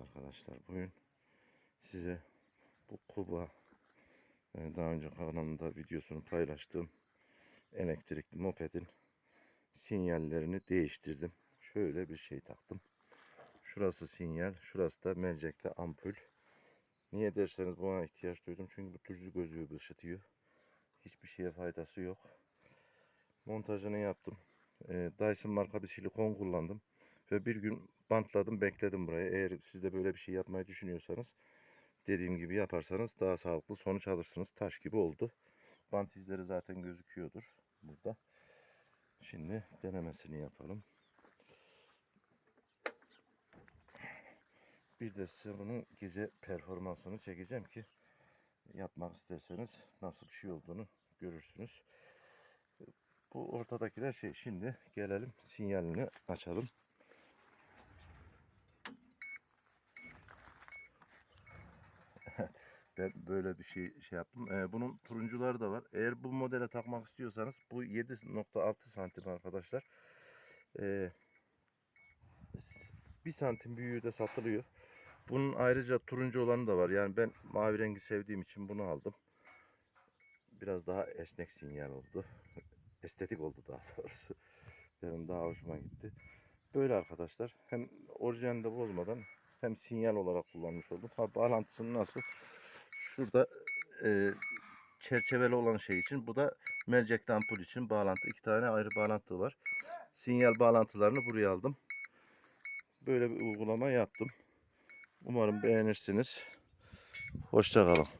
arkadaşlar. Bugün size bu Kuba daha önce kanalımda videosunu paylaştığım elektrikli mopedin sinyallerini değiştirdim. Şöyle bir şey taktım. Şurası sinyal, şurası da mercekli ampul. Niye derseniz buna ihtiyaç duydum. Çünkü bu turcu gözlüğü ışıtıyor. Hiçbir şeye faydası yok. Montajını yaptım. E, Dyson marka bir silikon kullandım. Ve bir gün bantladım bekledim buraya. Eğer siz de böyle bir şey yapmayı düşünüyorsanız dediğim gibi yaparsanız daha sağlıklı sonuç alırsınız. Taş gibi oldu. Bant izleri zaten gözüküyordur burada. Şimdi denemesini yapalım. Bir de size bunun gece performansını çekeceğim ki yapmak isterseniz nasıl bir şey olduğunu görürsünüz. Bu ortadakiler şey şimdi gelelim sinyalini açalım. Ben böyle bir şey şey yaptım. Ee, bunun turuncuları da var. Eğer bu modele takmak istiyorsanız bu 7.6 santim arkadaşlar. Ee, bir santim büyüğü de satılıyor. Bunun ayrıca turuncu olanı da var. Yani ben mavi rengi sevdiğim için bunu aldım. Biraz daha esnek sinyal oldu. Estetik oldu daha doğrusu. Benim daha hoşuma gitti. Böyle arkadaşlar. Hem orijinalini de bozmadan hem sinyal olarak kullanmış oldum. Ha bağlantısını nasıl? Şurada e, çerçeveli olan şey için. Bu da mercekli ampul için bağlantı. İki tane ayrı bağlantı var. Sinyal bağlantılarını buraya aldım. Böyle bir uygulama yaptım. Umarım beğenirsiniz. Hoşçakalın.